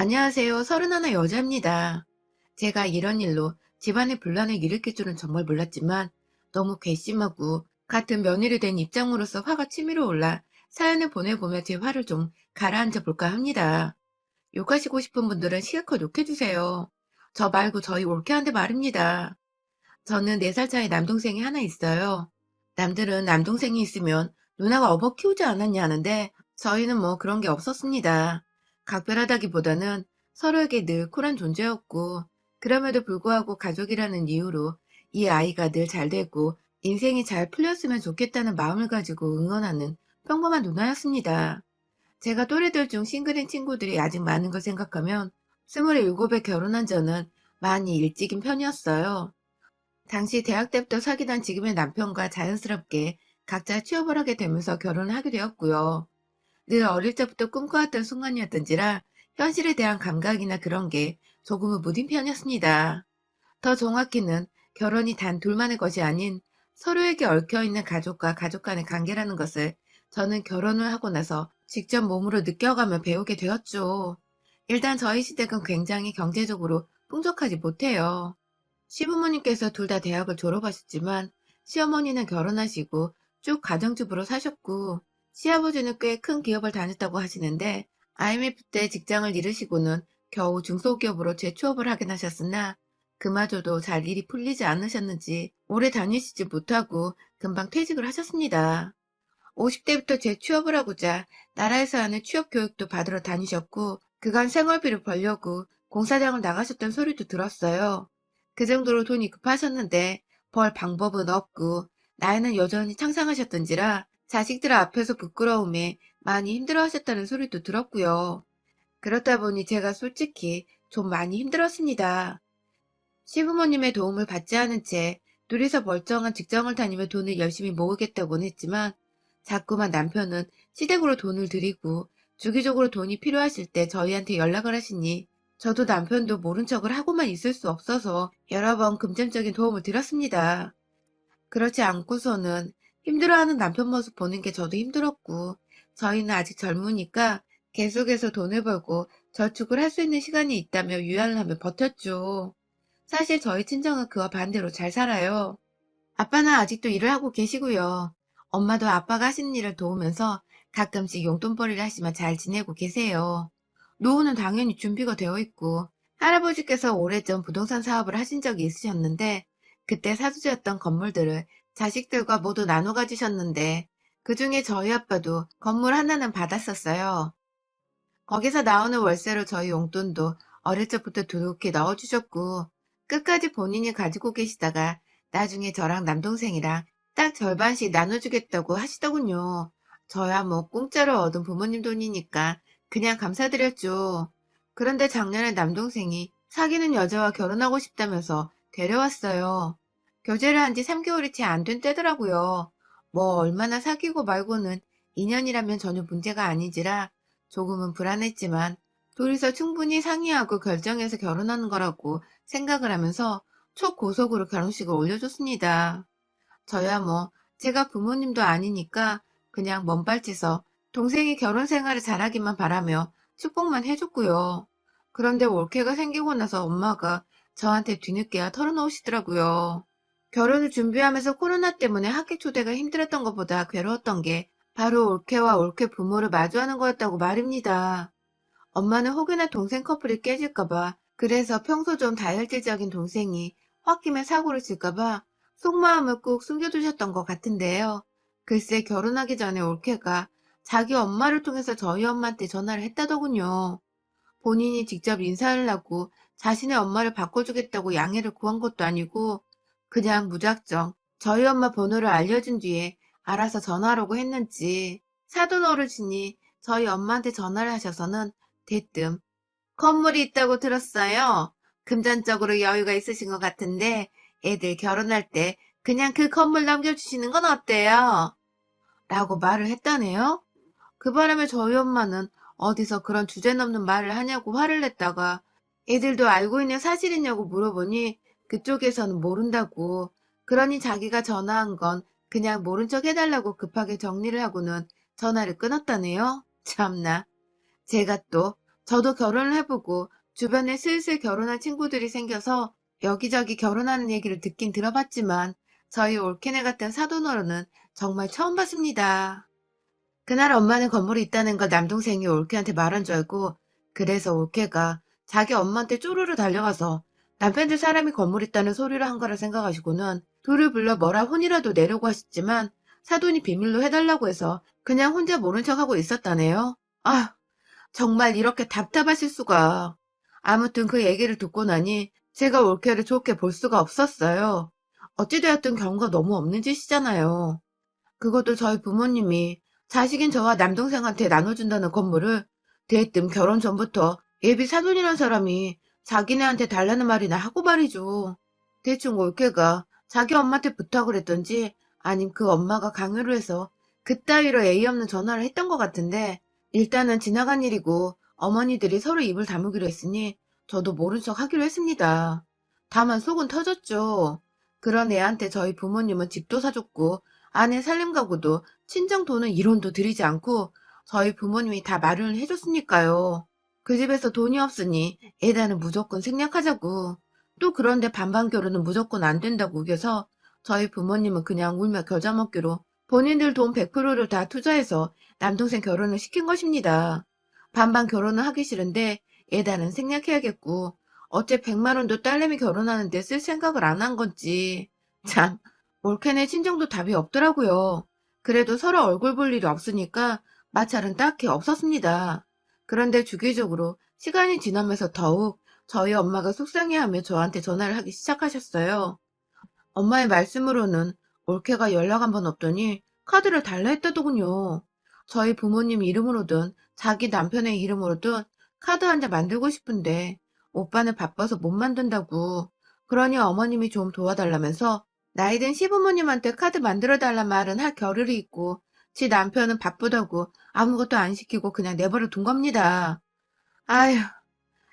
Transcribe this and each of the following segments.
안녕하세요. 서른하나 여자입니다. 제가 이런 일로 집안의 분란을 일으킬 줄은 정말 몰랐지만 너무 괘씸하고 같은 며느리 된 입장으로서 화가 치밀어 올라 사연을 보내보며 제 화를 좀 가라앉혀 볼까 합니다. 욕하시고 싶은 분들은 실컷 욕해주세요. 저 말고 저희 올케한테 말입니다. 저는 4살 차이 남동생이 하나 있어요. 남들은 남동생이 있으면 누나가 업어 키우지 않았냐 하는데 저희는 뭐 그런 게 없었습니다. 각별하다기보다는 서로에게 늘 쿨한 존재였고 그럼에도 불구하고 가족이라는 이유로 이 아이가 늘 잘 되고 인생이 잘 풀렸으면 좋겠다는 마음을 가지고 응원하는 평범한 누나였습니다. 제가 또래들 중 싱글인 친구들이 아직 많은 걸 생각하면 27에 결혼한 저는 많이 일찍인 편이었어요. 당시 대학 때부터 사귀던 지금의 남편과 자연스럽게 각자 취업을 하게 되면서 결혼을 하게 되었고요. 늘 어릴 때부터 꿈꿔왔던 순간이었던지라 현실에 대한 감각이나 그런 게 조금은 무딘 편이었습니다. 더 정확히는 결혼이 단 둘만의 것이 아닌 서로에게 얽혀있는 가족과 가족 간의 관계라는 것을 저는 결혼을 하고 나서 직접 몸으로 느껴가며 배우게 되었죠. 일단 저희 시댁은 굉장히 경제적으로 풍족하지 못해요. 시부모님께서 둘 다 대학을 졸업하셨지만 시어머니는 결혼하시고 쭉 가정주부로 사셨고 시아버지는 꽤 큰 기업을 다녔다고 하시는데 IMF 때 직장을 잃으시고는 겨우 중소기업으로 재취업을 하긴 하셨으나 그마저도 잘 일이 풀리지 않으셨는지 오래 다니시지 못하고 금방 퇴직을 하셨습니다. 50대부터 재취업을 하고자 나라에서 하는 취업 교육도 받으러 다니셨고 그간 생활비를 벌려고 공사장을 나가셨던 소리도 들었어요. 그 정도로 돈이 급하셨는데 벌 방법은 없고 나이는 여전히 창상하셨던지라 자식들 앞에서 부끄러움에 많이 힘들어하셨다는 소리도 들었고요. 그렇다 보니 제가 솔직히 좀 많이 힘들었습니다. 시부모님의 도움을 받지 않은 채 둘이서 멀쩡한 직장을 다니며 돈을 열심히 모으겠다고는 했지만 자꾸만 남편은 시댁으로 돈을 들이고 주기적으로 돈이 필요하실 때 저희한테 연락을 하시니 저도 남편도 모른 척을 하고만 있을 수 없어서 여러 번 금전적인 도움을 드렸습니다. 그렇지 않고서는 힘들어하는 남편 모습 보는 게 저도 힘들었고 저희는 아직 젊으니까 계속해서 돈을 벌고 저축을 할 수 있는 시간이 있다며 유연을 하며 버텼죠. 사실 저희 친정은 그와 반대로 잘 살아요. 아빠는 아직도 일을 하고 계시고요. 엄마도 아빠가 하시는 일을 도우면서 가끔씩 용돈벌이를 하시며 잘 지내고 계세요. 노후는 당연히 준비가 되어 있고 할아버지께서 오래전 부동산 사업을 하신 적이 있으셨는데 그때 사두셨던 건물들을 자식들과 모두 나눠 가지셨는데 그 중에 저희 아빠도 건물 하나는 받았었어요. 거기서 나오는 월세로 저희 용돈도 어릴 적부터 두둑히 넣어주셨고 끝까지 본인이 가지고 계시다가 나중에 저랑 남동생이랑 딱 절반씩 나눠주겠다고 하시더군요. 저야 뭐 공짜로 얻은 부모님 돈이니까 그냥 감사드렸죠. 그런데 작년에 남동생이 사귀는 여자와 결혼하고 싶다면서 데려왔어요. 교제를 한 지 3개월이 채 안 된 때더라고요. 뭐 얼마나 사귀고 말고는 인연이라면 전혀 문제가 아니지라 조금은 불안했지만 둘이서 충분히 상의하고 결정해서 결혼하는 거라고 생각을 하면서 초고속으로 결혼식을 올려줬습니다. 저야 뭐 제가 부모님도 아니니까 그냥 먼발치서 동생이 결혼 생활을 잘하기만 바라며 축복만 해줬고요. 그런데 올케가 생기고 나서 엄마가 저한테 뒤늦게야 털어놓으시더라고요. 결혼을 준비하면서 코로나 때문에 학교 초대가 힘들었던 것보다 괴로웠던 게 바로 올케와 올케 부모를 마주하는 거였다고 말입니다. 엄마는 혹여나 동생 커플이 깨질까봐 그래서 평소 좀 다혈질적인 동생이 홧김에 사고를 칠까봐 속마음을 꾹 숨겨두셨던 것 같은데요. 글쎄 결혼하기 전에 올케가 자기 엄마를 통해서 저희 엄마한테 전화를 했다더군요. 본인이 직접 인사를 하고 자신의 엄마를 바꿔주겠다고 양해를 구한 것도 아니고 그냥 무작정 저희 엄마 번호를 알려준 뒤에 알아서 전화하라고 했는지 사돈 어르신이 저희 엄마한테 전화를 하셔서는 대뜸 건물이 있다고 들었어요. 금전적으로 여유가 있으신 것 같은데 애들 결혼할 때 그냥 그 건물 남겨주시는 건 어때요? 라고 말을 했다네요. 그 바람에 저희 엄마는 어디서 그런 주제넘는 말을 하냐고 화를 냈다가 애들도 알고 있는 사실이냐고 물어보니 그쪽에서는 모른다고 그러니 자기가 전화한 건 그냥 모른 척 해달라고 급하게 정리를 하고는 전화를 끊었다네요. 참나. 제가 또 저도 결혼을 해보고 주변에 슬슬 결혼한 친구들이 생겨서 여기저기 결혼하는 얘기를 듣긴 들어봤지만 저희 올케네 같은 사돈어른은 정말 처음 봤습니다. 그날 엄마는 건물에 있다는 걸 남동생이 올케한테 말한 줄 알고 그래서 올케가 자기 엄마한테 쪼르르 달려가서 남편들 사람이 건물에 있다는 소리를 한 거라 생각하시고는 둘을 불러 뭐라 혼이라도 내려고 하셨지만 사돈이 비밀로 해달라고 해서 그냥 혼자 모른 척하고 있었다네요. 아, 정말 이렇게 답답하실 수가. 아무튼 그 얘기를 듣고 나니 제가 올케를 좋게 볼 수가 없었어요. 어찌되었든 경우가 너무 없는 짓이잖아요. 그것도 저희 부모님이 자식인 저와 남동생한테 나눠준다는 건물을 대뜸 결혼 전부터 예비 사돈이란 사람이 자기네한테 달라는 말이나 하고 말이죠. 대충 올케가 자기 엄마한테 부탁을 했던지 아님 그 엄마가 강요를 해서 그따위로 예의 없는 전화를 했던 것 같은데 일단은 지나간 일이고 어머니들이 서로 입을 다무기로 했으니 저도 모른 척 하기로 했습니다. 다만 속은 터졌죠. 그런 애한테 저희 부모님은 집도 사줬고 아내 살림 가구도 친정 돈은 1원도 들이지 않고 저희 부모님이 다 마련을 해줬으니까요. 그 집에서 돈이 없으니 애다는 무조건 생략하자고. 또 그런데 반반 결혼은 무조건 안 된다고 우겨서 저희 부모님은 그냥 울며 겨자 먹기로 본인들 돈 100%를 다 투자해서 남동생 결혼을 시킨 것입니다. 반반 결혼을 하기 싫은데 애다는 생략해야겠고 어째 100만 원도 딸내미 결혼하는데 쓸 생각을 안 한 건지 참 올케네 친정도 답이 없더라고요. 그래도 서로 얼굴 볼 일이 없으니까 마찰은 딱히 없었습니다. 그런데 주기적으로 시간이 지나면서 더욱 저희 엄마가 속상해하며 저한테 전화를 하기 시작하셨어요. 엄마의 말씀으로는 올케가 연락 한 번 없더니 카드를 달라 했다더군요. 저희 부모님 이름으로든 자기 남편의 이름으로든 카드 한 장 만들고 싶은데 오빠는 바빠서 못 만든다고. 그러니 어머님이 좀 도와달라면서 나이든 시부모님한테 카드 만들어 달란 말은 할 겨를이 있고 지 남편은 바쁘다고 아무것도 안 시키고 그냥 내버려 둔 겁니다. 아휴,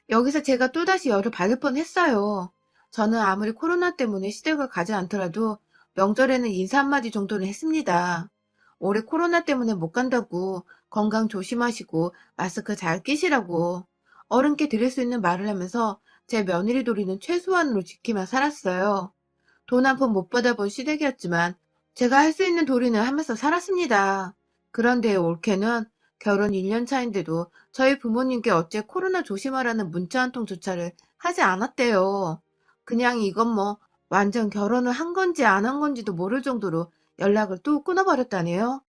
여기서 제가 또다시 열을 받을 뻔 했어요. 저는 아무리 코로나 때문에 시댁을 가지 않더라도 명절에는 인사 한마디 정도는 했습니다. 올해 코로나 때문에 못 간다고 건강 조심하시고 마스크 잘 끼시라고 어른께 드릴 수 있는 말을 하면서 제 며느리 도리는 최소한으로 지키며 살았어요. 돈 한 푼 못 받아본 시댁이었지만 제가 할 수 있는 도리는 하면서 살았습니다. 그런데 올케는 결혼 1년 차인데도 저희 부모님께 어째 코로나 조심하라는 문자 한 통조차를 하지 않았대요. 그냥 이건 뭐 완전 결혼을 한 건지 안 한 건지도 모를 정도로 연락을 또 끊어버렸다네요.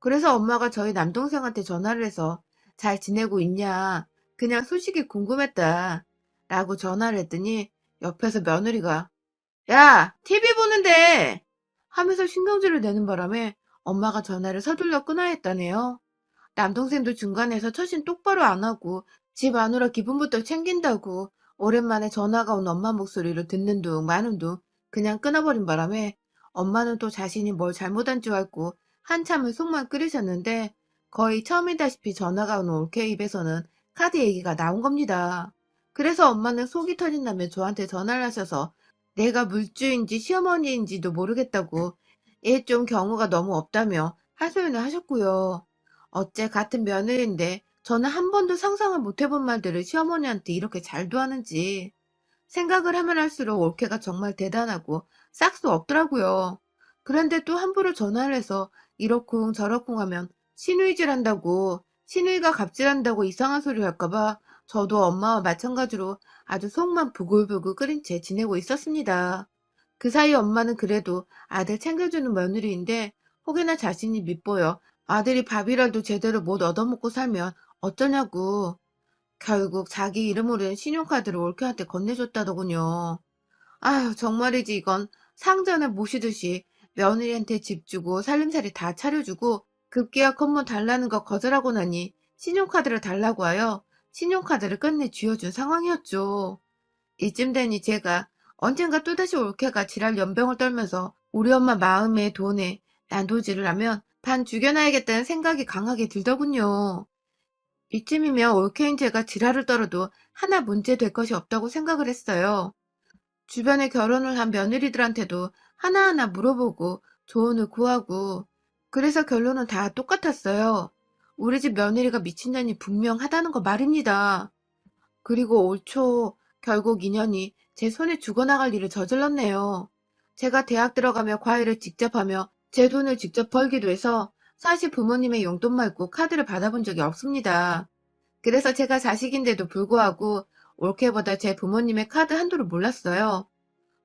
그래서 엄마가 저희 남동생한테 전화를 해서 잘 지내고 있냐, 그냥 소식이 궁금했다. 라고 전화를 했더니 옆에서 며느리가 야, TV 보는데! 하면서 신경질을 내는 바람에 엄마가 전화를 서둘러 끊어야 했다네요. 남동생도 중간에서 처신 똑바로 안 하고 집 안으로 기분부터 챙긴다고 오랜만에 전화가 온 엄마 목소리를 듣는 둥 마는 둥 그냥 끊어버린 바람에 엄마는 또 자신이 뭘 잘못한 줄 알고 한참을 속만 끓이셨는데 거의 처음이다시피 전화가 온 올케 입에서는 카드 얘기가 나온 겁니다. 그래서 엄마는 속이 터진다며 저한테 전화를 하셔서 내가 물주인지 시어머니인지도 모르겠다고 얘좀 경우가 너무 없다며 하소연을 하셨고요. 어째 같은 며느리인데 저는 한 번도 상상을 못 해본 말들을 시어머니한테 이렇게 잘도 하는지 생각을 하면 할수록 올케가 정말 대단하고 싹수 없더라고요. 그런데 또 함부로 전화를 해서 이러쿵 저러쿵 하면 신우이질 한다고 신우이가 갑질한다고 이상한 소리 할까봐 저도 엄마와 마찬가지로 아주 속만 부글부글 끓인 채 지내고 있었습니다. 그 사이 엄마는 그래도 아들 챙겨주는 며느리인데 혹여나 자신이 밉보여 아들이 밥이라도 제대로 못 얻어먹고 살면 어쩌냐고 결국 자기 이름으로 된 신용카드를 올케한테 건네줬다더군요. 아휴 정말이지 이건 상전을 모시듯이 며느리한테 집 주고 살림살이 다 차려주고 급기야 건물 달라는 거 거절하고 나니 신용카드를 달라고 하여 신용카드를 끝내 쥐어준 상황이었죠. 이쯤 되니 제가 언젠가 또다시 올케가 지랄 연병을 떨면서 우리 엄마 마음에 돈에 난도질을 하면 반 죽여놔야겠다는 생각이 강하게 들더군요. 이쯤이면 올케인 제가 지랄을 떨어도 하나 문제 될 것이 없다고 생각을 했어요. 주변에 결혼을 한 며느리들한테도 하나하나 물어보고 조언을 구하고 그래서 결론은 다 똑같았어요. 우리 집 며느리가 미친년이 분명하다는 거 말입니다. 그리고 올 초 결국 인연이 제 손에 죽어나갈 일을 저질렀네요. 제가 대학 들어가며 과외를 직접 하며 제 돈을 직접 벌기도 해서 사실 부모님의 용돈 말고 카드를 받아본 적이 없습니다. 그래서 제가 자식인데도 불구하고 올케보다 제 부모님의 카드 한도를 몰랐어요.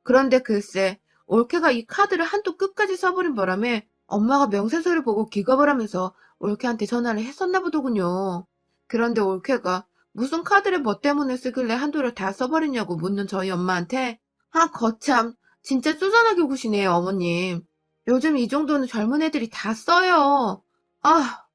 그런데 글쎄 올케가 이 카드를 한도 끝까지 써버린 바람에 엄마가 명세서를 보고 기겁을 하면서 올케한테 전화를 했었나 보더군요. 그런데 올케가 무슨 카드를 뭐 때문에 쓰길래 한도를 다 써버렸냐고 묻는 저희 엄마한테 아 거참 진짜 쪼잔하게 구시네요 어머님. 요즘 이 정도는 젊은 애들이 다 써요. 아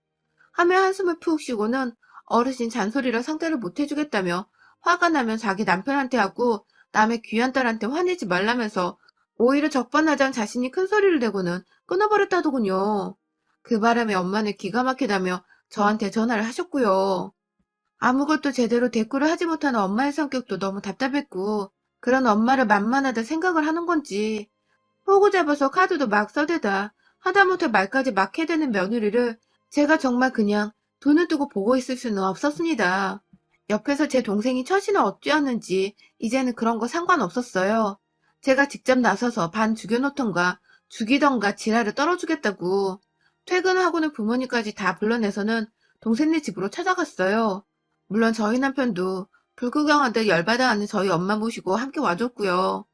하며 한숨을 푹 쉬고는 어르신 잔소리라 상대를 못 해주겠다며 화가 나면 자기 남편한테 하고 남의 귀한 딸한테 화내지 말라면서 오히려 적반하장 자신이 큰 소리를 내고는 끊어버렸다더군요. 그 바람에 엄마는 기가 막히다며 저한테 전화를 하셨고요. 아무것도 제대로 대꾸를 하지 못하는 엄마의 성격도 너무 답답했고 그런 엄마를 만만하다 생각을 하는 건지 호구 잡아서 카드도 막 써대다 하다못해 말까지 막 해대는 며느리를 제가 정말 그냥 돈을 두고 보고 있을 수는 없었습니다. 옆에서 제 동생이 처신을 어찌었는지 이제는 그런 거 상관없었어요. 제가 직접 나서서 반 죽여놓던가 죽이던가 지랄을 떨어주겠다고 퇴근하고는 부모님까지 다 불러내서는 동생네 집으로 찾아갔어요. 물론 저희 남편도 불구경하듯 열받아 하는 저희 엄마 모시고 함께 와줬고요.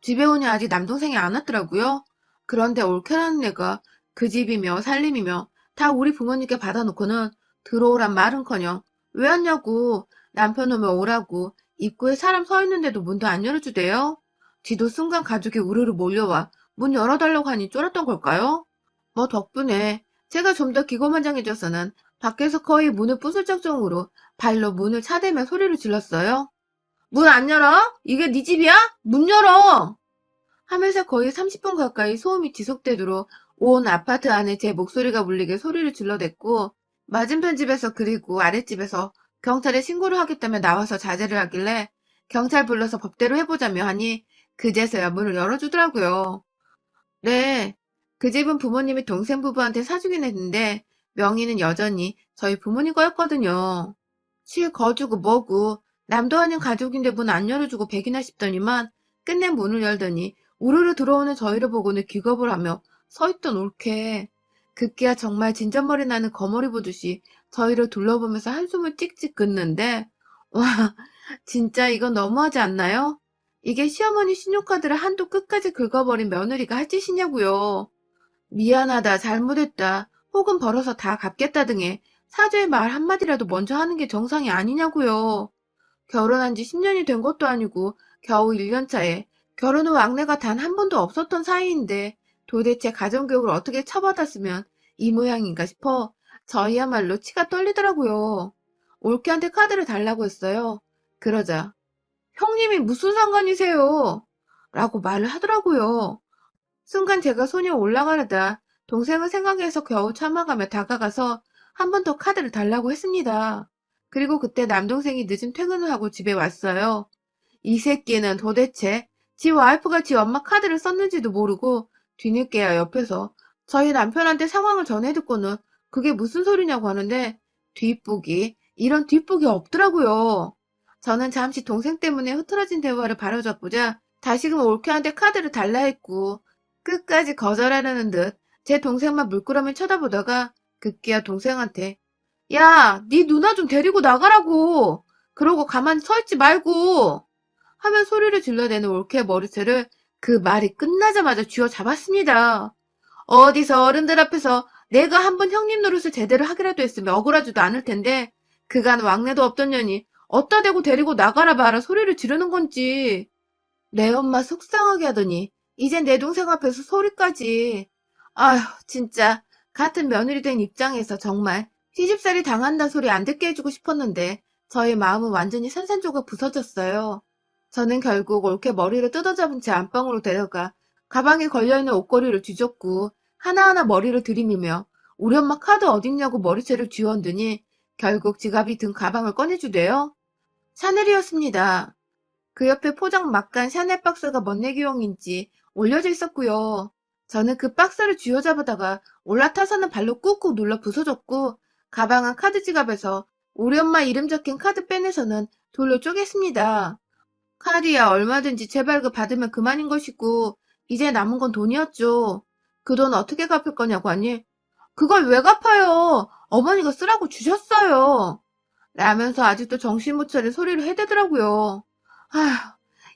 집에 오니 아직 남동생이 안 왔더라고요. 그런데 올케라는 애가 그 집이며 살림이며 다 우리 부모님께 받아놓고는 들어오란 말은커녕 왜 왔냐고 남편 오면 오라고 입구에 사람 서 있는데도 문도 안 열어주대요. 지도 순간 가족이 우르르 몰려와 문 열어달라고 하니 쫄았던 걸까요? 뭐 덕분에 제가 좀 더 기고만장해져서는 밖에서 거의 문을 부술 정도로 발로 문을 차대며 소리를 질렀어요. 문 안 열어? 이게 네 집이야? 문 열어! 하면서 거의 30분 가까이 소음이 지속되도록 온 아파트 안에 제 목소리가 울리게 소리를 질러댔고 맞은편 집에서 그리고 아랫집에서 경찰에 신고를 하겠다며 나와서 자제를 하길래 경찰 불러서 법대로 해보자며 하니 그제서야 문을 열어주더라고요. 네, 그 집은 부모님이 동생 부부한테 사주긴 했는데 명의는 여전히 저희 부모님 거였거든요. 실 거주고 뭐고 남도 아닌 가족인데 문 안 열어주고 백이나 싶더니만 끝내 문을 열더니 우르르 들어오는 저희를 보고는 기겁을 하며 서있던 올케 급기야 정말 진전머리 나는 거머리 보듯이 저희를 둘러보면서 한숨을 찍찍 긋는데 와 진짜 이건 너무하지 않나요? 이게 시어머니 신용카드를 한도 끝까지 긁어버린 며느리가 할 짓이냐고요. 미안하다 잘못했다 혹은 벌어서 다 갚겠다 등의 사죄의 말 한마디라도 먼저 하는 게 정상이 아니냐고요. 결혼한 지 10년이 된 것도 아니고 겨우 1년 차에 결혼 후 왕래가 단 한 번도 없었던 사이인데 도대체 가정교육을 어떻게 쳐받았으면 이 모양인가 싶어 저희야말로 치가 떨리더라고요. 올케한테 카드를 달라고 했어요. 그러자 형님이 무슨 상관이세요? 라고 말을 하더라고요. 순간 제가 손이 올라가려다 동생을 생각해서 겨우 참아가며 다가가서 한 번 더 카드를 달라고 했습니다. 그리고 그때 남동생이 늦은 퇴근을 하고 집에 왔어요. 이 새끼는 도대체 지 와이프가 지 엄마 카드를 썼는지도 모르고 뒤늦게야 옆에서 저희 남편한테 상황을 전해 듣고는 그게 무슨 소리냐고 하는데 뒷북이 이런 뒷북이 없더라고요. 저는 잠시 동생 때문에 흐트러진 대화를 바로잡고자 다시금 올케한테 카드를 달라 했고 끝까지 거절하려는 듯 제 동생만 물끄러미 쳐다보다가 급기야 동생한테 야, 네 누나 좀 데리고 나가라고. 그러고 가만히 서 있지 말고. 하면 소리를 질러대는 올케의 머리채를 그 말이 끝나자마자 쥐어 잡았습니다. 어디서 어른들 앞에서 내가 한번 형님 노릇을 제대로 하기라도 했으면 억울하지도 않을 텐데 그간 왕래도 없던 년이 어따 대고 데리고 나가라 봐라 소리를 지르는 건지. 내 엄마 속상하게 하더니 이젠 내 동생 앞에서 소리까지. 아휴 진짜 같은 며느리 된 입장에서 정말 시집살이 당한다 소리 안 듣게 해주고 싶었는데 저의 마음은 완전히 산산조각 부서졌어요. 저는 결국 옳게 머리를 뜯어잡은 채 안방으로 데려가 가방에 걸려있는 옷걸이를 뒤졌고 하나하나 머리를 들이미며 우리 엄마 카드 어딨냐고 머리채를 쥐어얹더니 결국 지갑이 든 가방을 꺼내주대요. 샤넬이었습니다. 그 옆에 포장 막간 샤넬 박스가 멋내기용인지 올려져 있었고요. 저는 그 박스를 쥐어잡으다가 올라타서는 발로 꾹꾹 눌러 부서졌고 가방은 카드 지갑에서 우리 엄마 이름 적힌 카드 빼내서는 돌로 쪼갰습니다. 카드야 얼마든지 재발급 받으면 그만인 것이고 이제 남은 건 돈이었죠. 그 돈 어떻게 갚을 거냐고 하니 그걸 왜 갚아요? 어머니가 쓰라고 주셨어요. 라면서 아직도 정신 못 차린 소리를 해대더라고요. 아휴,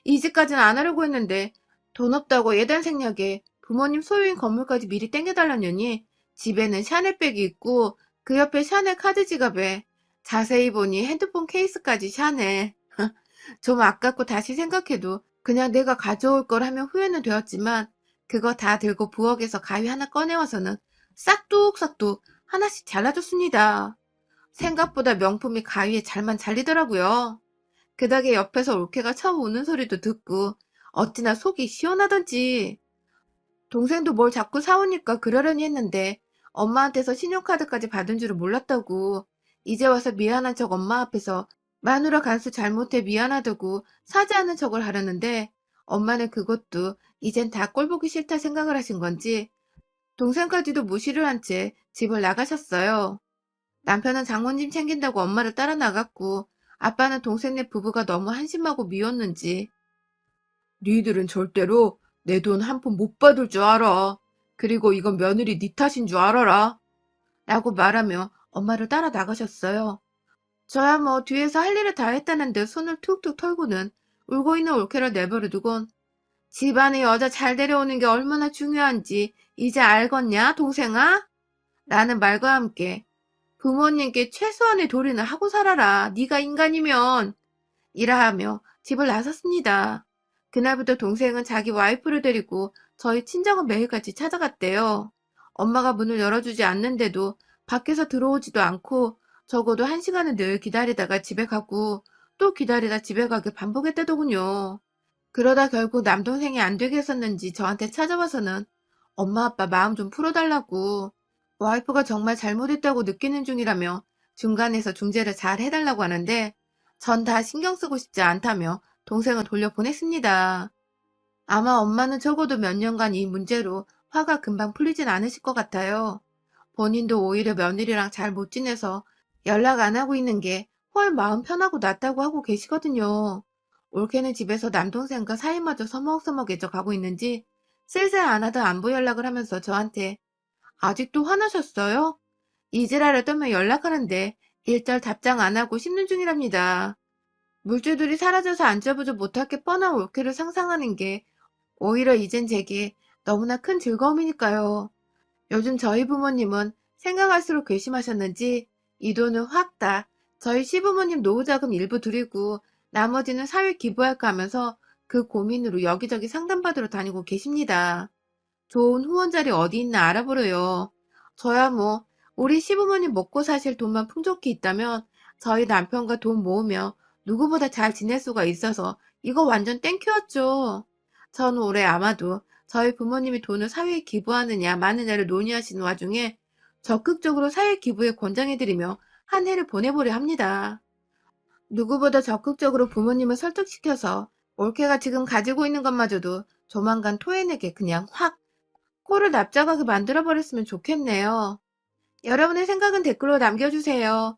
이 집까지는 안 하려고 했는데 돈 없다고 예단 생략에 부모님 소유인 건물까지 미리 땡겨달라느니 집에는 샤넬백이 있고 그 옆에 샤넬 카드 지갑에 자세히 보니 핸드폰 케이스까지 샤넬. 좀 아깝고 다시 생각해도 그냥 내가 가져올 걸 하면 후회는 되었지만 그거 다 들고 부엌에서 가위 하나 꺼내와서는 싹둑싹둑 하나씩 잘라줬습니다. 생각보다 명품이 가위에 잘만 잘리더라고요. 그 덕에 옆에서 올케가 처음 우는 소리도 듣고 어찌나 속이 시원하던지. 동생도 뭘 자꾸 사오니까 그러려니 했는데 엄마한테서 신용카드까지 받은 줄은 몰랐다고. 이제 와서 미안한 척 엄마 앞에서 마누라 간수 잘못해 미안하다고 사죄하는 척을 하려는데 엄마는 그것도 이젠 다 꼴보기 싫다 생각을 하신 건지 동생까지도 무시를 한 채 집을 나가셨어요. 남편은 장모님 챙긴다고 엄마를 따라 나갔고 아빠는 동생네 부부가 너무 한심하고 미웠는지 니들은 절대로 내 돈 한 푼 못 받을 줄 알아. 그리고 이건 며느리 니 탓인 줄 알아라. 라고 말하며 엄마를 따라 나가셨어요. 저야 뭐 뒤에서 할 일을 다 했다는데 손을 툭툭 털고는 울고 있는 올케를 내버려두곤 집안에 여자 잘 데려오는 게 얼마나 중요한지 이제 알겠냐, 동생아? 라는 말과 함께 부모님께 최소한의 도리는 하고 살아라. 네가 인간이면. 이라 하며 집을 나섰습니다. 그날부터 동생은 자기 와이프를 데리고 저희 친정은 매일같이 찾아갔대요. 엄마가 문을 열어주지 않는데도 밖에서 들어오지도 않고 적어도 한 시간은 늘 기다리다가 집에 가고 또 기다리다 집에 가길 반복했다더군요. 그러다 결국 남동생이 안 되게 했었는지 저한테 찾아와서는 엄마 아빠 마음 좀 풀어달라고 와이프가 정말 잘못했다고 느끼는 중이라며 중간에서 중재를 잘 해달라고 하는데 전 다 신경 쓰고 싶지 않다며 동생을 돌려보냈습니다. 아마 엄마는 적어도 몇 년간 이 문제로 화가 금방 풀리진 않으실 것 같아요. 본인도 오히려 며느리랑 잘 못 지내서 연락 안 하고 있는 게헐 마음 편하고 낫다고 하고 계시거든요. 올케는 집에서 남동생과 사이마저 서먹서먹해져 가고 있는지 슬슬 안 하던 안부 연락을 하면서 저한테 아직도 화나셨어요? 이지라를 떠면 연락하는데 일절 답장 안 하고 씹는 중이랍니다. 물줄들이 사라져서 앉아보지 못할 게 뻔한 올케를 상상하는 게 오히려 이젠 제게 너무나 큰 즐거움이니까요. 요즘 저희 부모님은 생각할수록 괘씸하셨는지 이 돈을 확 다 저희 시부모님 노후자금 일부 드리고 나머지는 사회 기부할까 하면서 그 고민으로 여기저기 상담받으러 다니고 계십니다. 좋은 후원 자리 어디 있나 알아보려요. 저야 뭐 우리 시부모님 먹고 사실 돈만 풍족히 있다면 저희 남편과 돈 모으며 누구보다 잘 지낼 수가 있어서 이거 완전 땡큐였죠. 전 올해 아마도 저희 부모님이 돈을 사회에 기부하느냐 마느냐를 논의하시는 와중에 적극적으로 사회 기부에 권장해드리며 한 해를 보내보려 합니다. 누구보다 적극적으로 부모님을 설득시켜서 올케가 지금 가지고 있는 것마저도 조만간 토해내게 그냥 확 코를 납작하게 만들어버렸으면 좋겠네요. 여러분의 생각은 댓글로 남겨주세요.